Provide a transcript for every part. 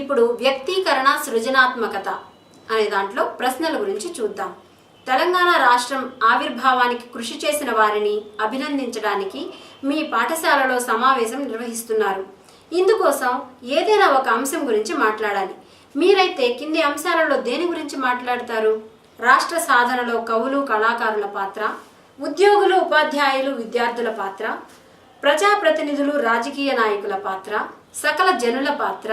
ఇప్పుడు వ్యక్తీకరణ సృజనాత్మకత అనే దాంట్లో ప్రశ్నల గురించి చూద్దాం. తెలంగాణ రాష్ట్రం ఆవిర్భావానికి కృషి చేసిన వారిని అభినందించడానికి మీ పాఠశాలలో సమావేశం నిర్వహిస్తున్నారు. ఇందుకోసం ఏదైనా ఒక అంశం గురించి మాట్లాడాలి. మీరైతే కింది అంశాలలో దేని గురించి మాట్లాడతారు? రాష్ట్ర సాధనలో కవులు కళాకారుల పాత్ర ఉద్యోగులు ఉపాధ్యాయులు విద్యార్థుల పాత్ర ప్రజాప్రతినిధులు రాజకీయ నాయకుల పాత్ర సకల జనుల పాత్ర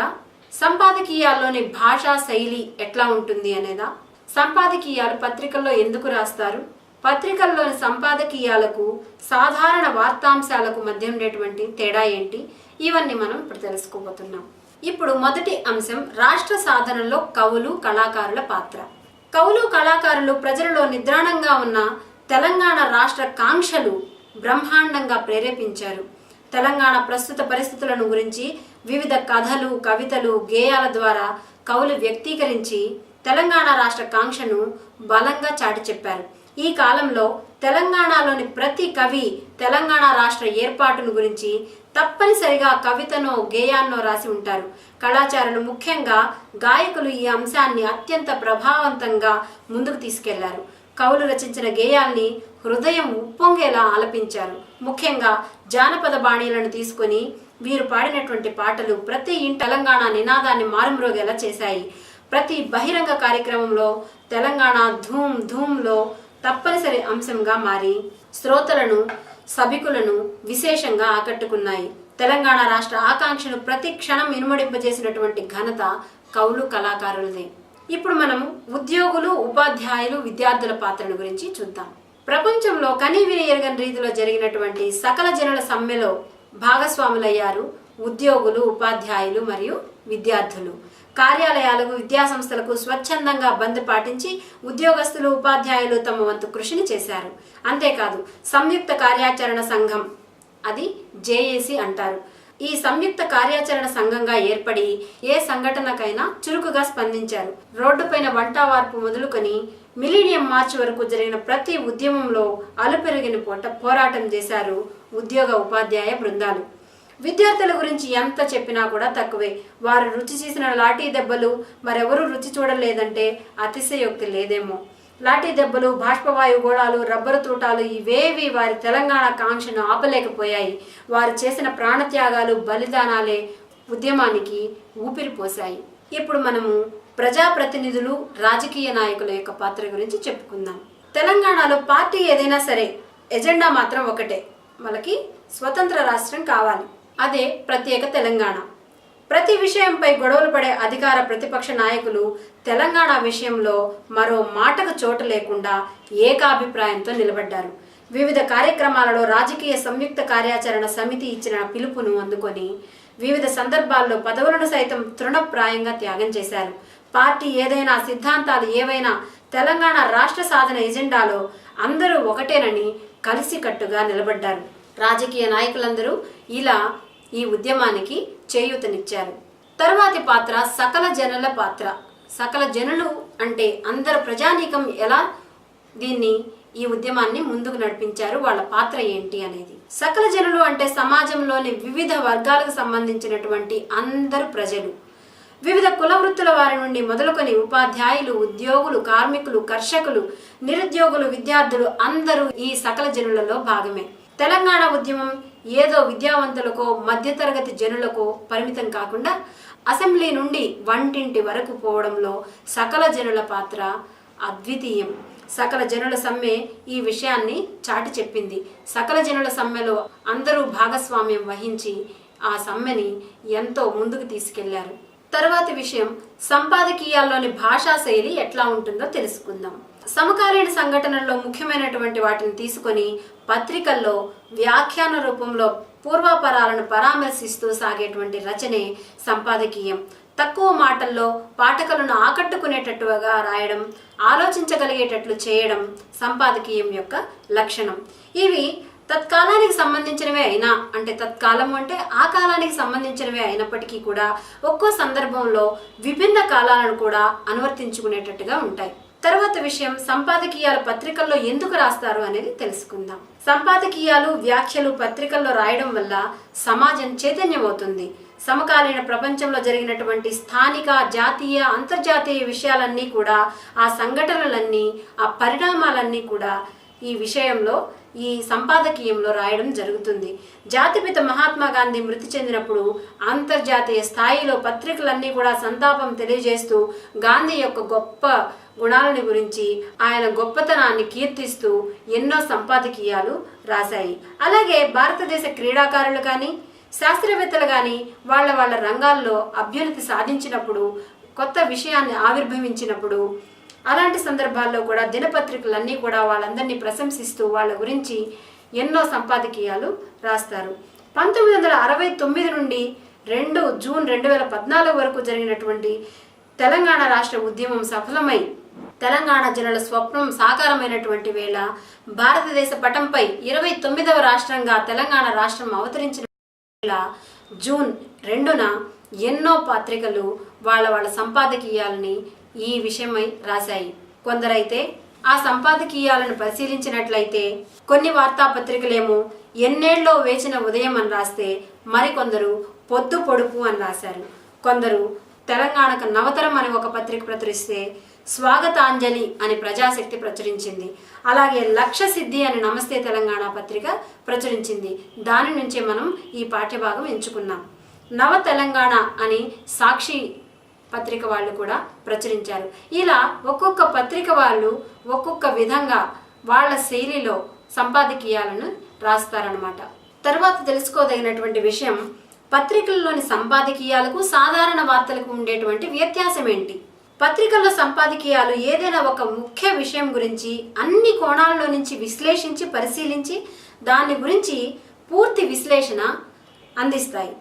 సంపాదకీయాల్లోని భాషా శైలి ఎట్లా ఉంటుంది అనేదా? సంపాదకీయాలు పత్రికల్లో ఎందుకు రాస్తారు? పత్రికల్లోని సంపాదకీయాలకు సాధారణ వార్తాంశాలకు మధ్య ఉండేటువంటి తేడా ఏంటి? ఇవన్నీ మనం ఇప్పుడు తెలుసుకోబోతున్నాం. ఇప్పుడు మొదటి అంశం రాష్ట్ర సాధనలో కవులు కళాకారుల పాత్ర. కవులు కళాకారులు ప్రజలలో నిద్రాణంగా ఉన్న తెలంగాణ రాష్ట్ర కాంక్షలు బ్రహ్మాండంగా ప్రేరేపించారు. తెలంగాణ ప్రస్తుత పరిస్థితులను గురించి వివిధ కథలు కవితలు గేయాల ద్వారా కవులు వ్యక్తీకరించి తెలంగాణ రాష్ట్ర కాంక్షను బలంగా చాటి చెప్పారు. ఈ కాలంలో తెలంగాణలోని ప్రతి కవి తెలంగాణ రాష్ట్ర ఏర్పాటును గురించి తప్పనిసరిగా కవితనో గేయాన్నో రాసి ఉంటారు. కళాచారులు ముఖ్యంగా గాయకులు ఈ అంశాన్ని అత్యంత ప్రభావవంతంగా ముందుకు తీసుకెళ్ళారు. కవులు రచించిన గేయాల్ని హృదయం ఉప్పొంగేలా ఆలపించారు. ముఖ్యంగా జానపద బాణీలను తీసుకొని వీరు పాడినటువంటి పాటలు ప్రతి ఇంటి తెలంగాణ నినాదాన్ని మారుమ్రోగేలా చేశాయి. ప్రతి బహిరంగ కార్యక్రమంలో తెలంగాణ ధూమ్ ధూమ్లో తప్పనిసరి అంశంగా మారి శ్రోతలను సభికులను విశేషంగా ఆకట్టుకున్నాయి. తెలంగాణ రాష్ట్ర ఆకాంక్షను ప్రతి క్షణం ఇనుమడింపజేసినటువంటి ఘనత కవులు కళాకారులదే. ఇప్పుడు మనం ఉద్యోగులు ఉపాధ్యాయులు విద్యార్థుల పాత్రను గురించి చూద్దాం. ప్రపంచంలో కనీవిని ఎరగని రీతిలో జరిగినటువంటి సకల జనుల సమ్మెలో భాగస్వాములయ్యారు ఉద్యోగులు ఉపాధ్యాయులు మరియు విద్యార్థులు. కార్యాలయాలకు విద్యాసంస్థలకు స్వచ్ఛందంగా బంద్ పాటించి ఉద్యోగస్తులు ఉపాధ్యాయులు తమ వంతు కృషిని చేశారు. అంతేకాదు సంయుక్త కార్యాచరణ సంఘం అది జేఏసీ అంటారు. ఈ సంయుక్త కార్యాచరణ సంఘంగా ఏర్పడి ఏ సంఘటనకైనా చురుకుగా స్పందించారు. రోడ్డుపైన వంటావార్పు మొదలుకొని మిలీనియం మార్చ్ వరకు జరిగిన ప్రతి ఉద్యమంలో అలుపెరిగిన పూట పోరాటం చేశారు ఉద్యోగ ఉపాధ్యాయ బృందాలు. విద్యార్థుల గురించి ఎంత చెప్పినా కూడా తక్కువే. వారు రుచి చేసిన లాఠీ దెబ్బలు మరెవరూ రుచి చూడలేదంటే అతిశయోక్తి లేదేమో. లాఠీ దెబ్బలు బాష్పవాయు గోళాలు రబ్బరు తూటాలు ఇవేవి వారి తెలంగాణ కాంక్షను ఆపలేకపోయాయి. వారు చేసిన ప్రాణత్యాగాలు బలిదానాలే ఉద్యమానికి ఊపిరి పోశాయి. ఇప్పుడు మనము ప్రజాప్రతినిధులు రాజకీయ నాయకుల యొక్క పాత్ర గురించి చెప్పుకుందాం. తెలంగాణలో పార్టీ ఏదైనా సరే ఎజెండా మాత్రం ఒకటే. మనకి స్వతంత్ర రాష్ట్రం కావాలి. అదే ప్రత్యేక తెలంగాణ. ప్రతి విషయంపై గొడవలు పడే అధికార ప్రతిపక్ష నాయకులు తెలంగాణ విషయంలో మరో మాటకు చోటు లేకుండా ఏకాభిప్రాయంతో నిలబడ్డారు. వివిధ కార్యక్రమాలలో రాజకీయ సంయుక్త కార్యాచరణ సమితి ఇచ్చిన పిలుపును అందుకొని వివిధ సందర్భాల్లో పదవులను సైతం తృణప్రాయంగా త్యాగం చేశారు. పార్టీ ఏదైనా సిద్ధాంతాలు ఏవైనా తెలంగాణ రాష్ట్ర సాధన ఎజెండాలో అందరూ ఒకటేనని కలిసికట్టుగా నిలబడ్డారు. రాజకీయ నాయకులందరూ ఇలా ఈ ఉద్యమానికి చేయూతనిచ్చారు. తర్వాతి పాత్ర సకల జనుల పాత్ర. సకల జనులు అంటే అందరు ప్రజానీకం ఎలా దీన్ని ఈ ఉద్యమాన్ని ముందుకు నడిపించారు వాళ్ళ పాత్ర ఏంటి అనేది. సకల జనులు అంటే సమాజంలోని వివిధ వర్గాలకు సంబంధించినటువంటి అందరు ప్రజలు. వివిధ కుల వృత్తుల వారి నుండి మొదలుకొని ఉపాధ్యాయులు ఉద్యోగులు కార్మికులు కర్షకులు నిరుద్యోగులు విద్యార్థులు అందరూ ఈ సకల జనులలో భాగమే. తెలంగాణ ఉద్యమం ఏదో విద్యావంతులకో మధ్యతరగతి జనులకో పరిమితం కాకుండా అసెంబ్లీ నుండి వంటింటి వరకు పోవడంలో సకల జనుల పాత్ర అద్వితీయం. సకల జనుల సమ్మె ఈ విషయాన్ని చాటి చెప్పింది. సకల జనుల సమ్మెలో అందరూ భాగస్వామ్యం వహించి ఆ సమ్మెని ఎంతో ముందుకు తీసుకెళ్ళారు. తర్వాతి విషయం సంపాదకీయాల్లోని భాషా శైలి ఎట్లా ఉంటుందో తెలుసుకుందాం. సమకాలీన సంఘటనల్లో ముఖ్యమైనటువంటి వాటిని తీసుకొని పత్రికల్లో వ్యాఖ్యాన రూపంలో పూర్వాపరాలను పరామర్శిస్తూ సాగేటువంటి రచనే సంపాదకీయం. తక్కువ మాటల్లో పాఠకులను ఆకట్టుకునేటట్టుగా రాయడం ఆలోచించగలిగేటట్లు చేయడం సంపాదకీయం యొక్క లక్షణం. ఇవి తత్కాలానికి సంబంధించినవే అయినా అంటే తత్కాలం అంటే ఆ కాలానికి సంబంధించినవే అయినప్పటికీ కూడా ఒక్కో సందర్భంలో విభిన్న కాలాలను కూడా అనువర్తించుకునేటట్టుగా ఉంటాయి. తర్వాత విషయం సంపాదకీయాలు పత్రికల్లో ఎందుకు రాస్తారు అనేది తెలుసుకుందాం. సంపాదకీయాలు వ్యాఖ్యలు పత్రికల్లో రాయడం వల్ల సమాజం చైతన్యమవుతుంది. సమకాలీన ప్రపంచంలో జరిగినటువంటి స్థానిక జాతీయ అంతర్జాతీయ విషయాలన్నీ కూడా ఆ సంఘటనలన్నీ ఆ పరిణామాలన్నీ కూడా ఈ విషయంలో ఈ సంపాదకీయంలో రాయడం జరుగుతుంది. జాతిపిత మహాత్మా గాంధీ మృతి చెందినప్పుడు అంతర్జాతీయ స్థాయిలో పత్రికలన్నీ కూడా సంతాపం తెలియజేస్తూ గాంధీ యొక్క గొప్ప గుణాలని గురించి ఆయన గొప్పతనాన్ని కీర్తిస్తూ ఎన్నో సంపాదకీయాలు రాశాయి. అలాగే భారతదేశ క్రీడాకారులు కానీ శాస్త్రవేత్తలు కానీ వాళ్ళ వాళ్ళ రంగాల్లో అభ్యున్నతి సాధించినప్పుడు కొత్త విషయాన్ని ఆవిర్భవించినప్పుడు అలాంటి సందర్భాల్లో కూడా దినపత్రికలన్నీ కూడా వాళ్ళందరినీ ప్రశంసిస్తూ వాళ్ళ గురించి ఎన్నో సంపాదకీయాలు రాస్తారు. పంతొమ్మిది వందల అరవై తొమ్మిది నుండి రెండు జూన్ రెండు వేల పద్నాలుగు వరకు జరిగినటువంటి తెలంగాణ రాష్ట్ర ఉద్యమం సఫలమై తెలంగాణ జనుల స్వప్నం సాకారమైనటువంటి వేళ భారతదేశ పటంపై ఇరవై తొమ్మిదవ రాష్ట్రంగా తెలంగాణ రాష్ట్రం అవతరించిన వేళ జూన్ రెండున ఎన్నో పత్రికలు వాళ్ళ వాళ్ళ సంపాదకీయాలని ఈ విషయమై రాశాయి. కొందరైతే ఆ సంపాదకీయాలను పరిశీలించినట్లయితే కొన్ని వార్తాపత్రికలేమో ఎన్నేళ్ళలో వేచిన ఉదయం అని రాస్తే మరికొందరు పొద్దు పొడుపు అని రాశారు. కొందరు తెలంగాణకు నవతరం అని ఒక పత్రిక ప్రచురిస్తే స్వాగతాంజలి అని ప్రజాశక్తి ప్రచురించింది. అలాగే లక్ష సిద్ధి అని నమస్తే తెలంగాణ పత్రిక ప్రచురించింది. దాని నుంచే మనం ఈ పాఠ్యభాగం ఎంచుకున్నాం. నవ తెలంగాణ అని సాక్షి పత్రిక వాళ్ళు కూడా ప్రచురించారు. ఇలా ఒక్కొక్క పత్రిక వాళ్ళు ఒక్కొక్క విధంగా వాళ్ళ శైలిలో సంపాదకీయాలను రాస్తారనమాట తర్వాత తెలుసుకోదగినటువంటి విషయం పత్రికల్లోని సంపాదకీయాలకు సాధారణ వార్తలకు ఉండేటువంటి వ్యత్యాసం ఏంటి? పత్రికల్లో సంపాదకీయాలు ఏదైనా ఒక ముఖ్య విషయం గురించి అన్ని కోణాల్లో నుంచి విశ్లేషించి పరిశీలించి దాని గురించి పూర్తి విశ్లేషణ అందిస్తాయి.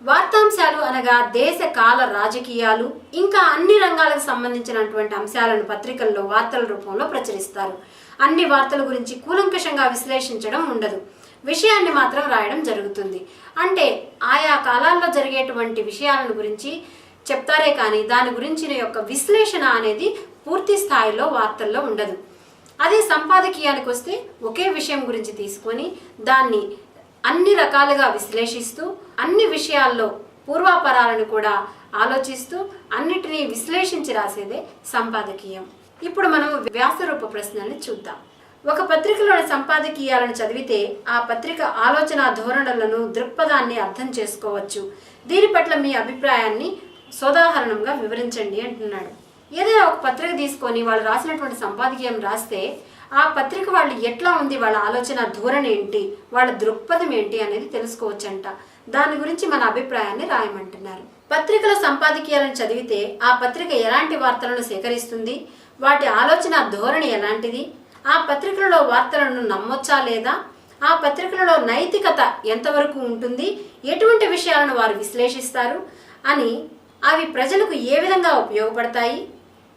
వార్తాంశాలు అనగా దేశ కాల రాజకీయాలు ఇంకా అన్ని రంగాలకు సంబంధించినటువంటి అంశాలను పత్రికల్లో వార్తల రూపంలో ప్రచురిస్తారు. అన్ని వార్తల గురించి కూలంకషంగా విశ్లేషించడం ఉండదు. విషయాన్ని మాత్రం రాయడం జరుగుతుంది. అంటే ఆయా కాలాల్లో జరిగేటువంటి విషయాలను గురించి చెప్తారే కానీ దాని గురించిన యొక్క విశ్లేషణ అనేది పూర్తి స్థాయిలో వార్తల్లో ఉండదు. అదే సంపాదకీయానికి వస్తే ఒకే విషయం గురించి తీసుకొని దాన్ని అన్ని రకాలుగా విశ్లేషిస్తూ అన్ని విషయాల్లో పూర్వాపరాలను కూడా ఆలోచిస్తూ అన్నిటినీ విశ్లేషించి రాసేదే సంపాదకీయం. ఇప్పుడు మనం వ్యాసరూప ప్రశ్నల్ని చూద్దాం. ఒక పత్రికలోని సంపాదకీయాలను చదివితే ఆ పత్రిక ఆలోచన ధోరణులను దృక్పథాన్ని అర్థం చేసుకోవచ్చు. దీని పట్ల మీ అభిప్రాయాన్ని సోదాహరణంగా వివరించండి అంటున్నాడు. ఏదైనా ఒక పత్రిక తీసుకొని వాళ్ళు రాసినటువంటి సంపాదకీయం రాస్తే ఆ పత్రిక వాళ్ళు ఎట్లా ఉంది వాళ్ళ ఆలోచన ధోరణి ఏంటి? వాళ్ళ దృక్పథం ఏంటి అనేది తెలుసుకోవచ్చంట. దాని గురించి మన అభిప్రాయాన్ని రాయమంటున్నారు. పత్రికల సంపాదకీయాలను చదివితే ఆ పత్రిక ఎలాంటి వార్తలను సేకరిస్తుంది? వాటి ఆలోచన ధోరణి ఎలాంటిది? ఆ పత్రికలలో వార్తలను నమ్మొచ్చా లేదా? ఆ పత్రికలలో నైతికత ఎంతవరకు ఉంటుంది? ఎటువంటి విషయాలను వారు విశ్లేషిస్తారు? అని అవి ప్రజలకు ఏ విధంగా ఉపయోగపడతాయి?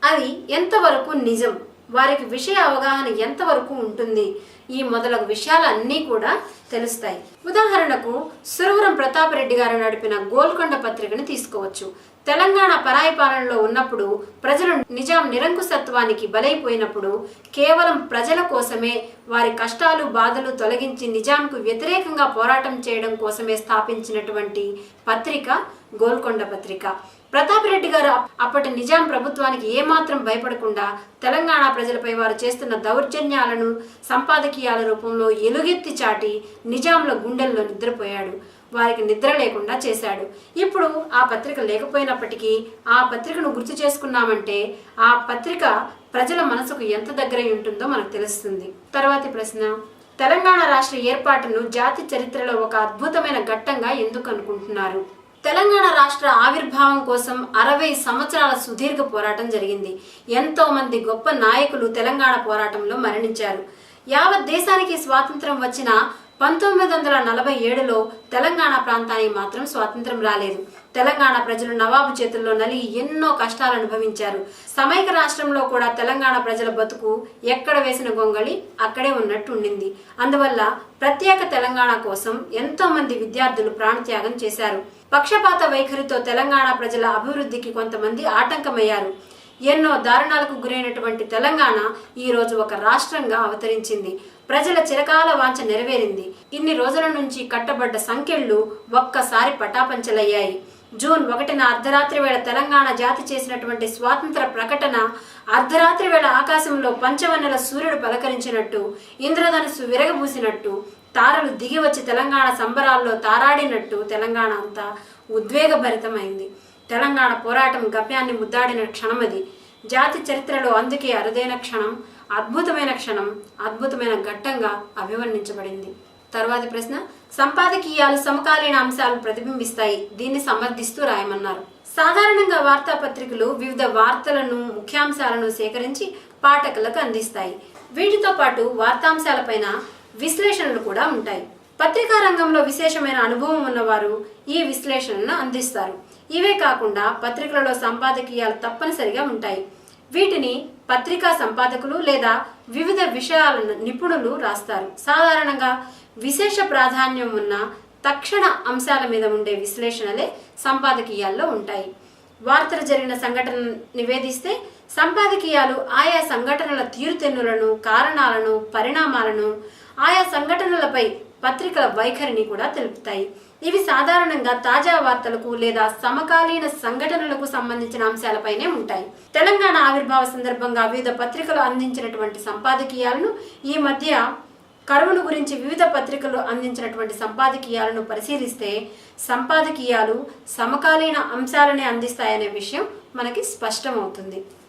అవి ఎంతవరకు నిజం? వారికి విషయ అవగాహన ఎంతవరకు ఉంటుంది? ఈ మొదలగు విషయాలన్నీ కూడా తెలుస్తాయి. ఉదాహరణకు సురవరం ప్రతాపరెడ్డి గారు నడిపిన గోల్కొండ పత్రికను తీసుకోవచ్చు. తెలంగాణ పరాయి పాలనలో ఉన్నప్పుడు ప్రజలు నిజాం నిరంకుశత్వానికి బలైపోయినప్పుడు కేవలం ప్రజల కోసమే వారి కష్టాలు బాధలు తొలగించి నిజాంకు వ్యతిరేకంగా పోరాటం చేయడం కోసమే స్థాపించినటువంటి పత్రిక గోల్కొండ పత్రిక. ప్రతాపరెడ్డి గారు అప్పటి నిజాం ప్రభుత్వానికి ఏమాత్రం భయపడకుండా తెలంగాణ ప్రజలపై వారు చేస్తున్న దౌర్జన్యాలను సంపాదకీయాల రూపంలో ఎలుగెత్తి చాటి నిజాంల గుండెల్లో నిద్రపోయాడు. వారికి నిద్ర లేకుండా చేశాడు. ఇప్పుడు ఆ పత్రిక లేకపోయినప్పటికీ ఆ పత్రికను గుర్తు చేసుకున్నామంటే ఆ పత్రిక ప్రజల మనసుకు ఎంత దగ్గర ఉంటుందో మనకు తెలుస్తుంది. తర్వాతి ప్రశ్న తెలంగాణ రాష్ట్ర ఏర్పాటును జాతి చరిత్రలో ఒక అద్భుతమైన ఘట్టంగా ఎందుకు అనుకుంటున్నారు? తెలంగాణ రాష్ట్ర ఆవిర్భావం కోసం అరవై సంవత్సరాల సుదీర్ఘ పోరాటం జరిగింది. ఎంతో మంది గొప్ప నాయకులు తెలంగాణ పోరాటంలో మరణించారు. యావత్ దేశానికి స్వాతంత్రం వచ్చిన పంతొమ్మిది వందల నలభై ఏడులో తెలంగాణ ప్రాంతానికి మాత్రం స్వాతంత్రం రాలేదు. తెలంగాణ ప్రజలు నవాబు చేతుల్లో నలిగి ఎన్నో కష్టాలు అనుభవించారు. సమైక రాష్ట్రంలో కూడా తెలంగాణ ప్రజల బతుకు ఎక్కడ వేసిన గొంగళి అక్కడే ఉన్నట్టు ఉండింది. అందువల్ల ప్రత్యేక తెలంగాణ కోసం ఎంతో మంది విద్యార్థులు ప్రాణత్యాగం చేశారు. పక్షపాత వైఖరితో తెలంగాణ ప్రజల అభివృద్ధికి కొంతమంది ఆటంకమయ్యారు. ఎన్నో దారుణాలకు గురైనటువంటి తెలంగాణ ఈ రోజు ఒక రాష్ట్రంగా అవతరించింది. ప్రజల చిరకాల వాంఛ నెరవేరింది. ఇన్ని రోజుల నుంచి కట్టబడ్డ సంఖ్యలు ఒక్కసారి పటాపంచలయ్యాయి. జూన్ ఒకటిన అర్ధరాత్రి వేళ తెలంగాణ జాతి చేసినటువంటి స్వాతంత్ర ప్రకటన అర్ధరాత్రి వేళ ఆకాశంలో పంచవన్నెల సూర్యుడు పలకరించినట్టు ఇంద్రధనుసు విరగబూసినట్టు తారలు దిగి వచ్చి తెలంగాణ సంబరాల్లో తారాడినట్టు తెలంగాణ అంతా ఉద్వేగభరితమైంది. తెలంగాణ పోరాటం గమ్యాన్ని ముద్దాడిన క్షణమది జాతి చరిత్రలో అందుకే అరుదైన క్షణం అద్భుతమైన క్షణం అద్భుతమైన ఘట్టంగా అభివర్ణించబడింది. తర్వాతి ప్రశ్న సంపాదకీయాలు సమకాలీన అంశాలు ప్రతిబింబిస్తాయి. దీన్ని సమర్థిస్తూ రాయమన్నారు. సాధారణంగా వార్తాపత్రికలు వివిధ వార్తలను ముఖ్యాంశాలను సేకరించి పాఠకులకు అందిస్తాయి. వీటితో పాటు వార్తాంశాలపైన విశ్లేషణలు కూడా ఉంటాయి. పత్రికా రంగంలో విశేషమైన అనుభవం ఉన్నవారు ఈ విశ్లేషణను అందిస్తారు. ఇవే కాకుండా పత్రికలలో సంపాదకీయాలు తప్పనిసరిగా ఉంటాయి. వీటిని పత్రికా సంపాదకులు లేదా వివిధ విషయాలను నిపుణులు రాస్తారు. సాధారణంగా విశేష ప్రాధాన్యం ఉన్న తక్షణ అంశాల మీద ఉండే విశ్లేషణలే సంపాదకీయాల్లో ఉంటాయి. వార్తలు జరిగిన సంఘటన నివేదిస్తే సంపాదకీయాలు ఆయా సంఘటనల తీరుతెన్నులను కారణాలను పరిణామాలను ఆయా సంఘటనలపై పత్రికల వైఖరిని కూడా తెలుపుతాయి. ఇవి సాధారణంగా తాజా వార్తలకు లేదా సమకాలీన సంఘటనలకు సంబంధించిన అంశాలపైనే ఉంటాయి. తెలంగాణ ఆవిర్భావ సందర్భంగా వివిధ పత్రికలు అందించినటువంటి సంపాదకీయాలను ఈ మధ్య కరువును గురించి వివిధ పత్రికలు అందించినటువంటి సంపాదకీయాలను పరిశీలిస్తే సంపాదకీయాలు సమకాలీన అంశాలనే అందిస్తాయనే విషయం మనకి స్పష్టమవుతుంది.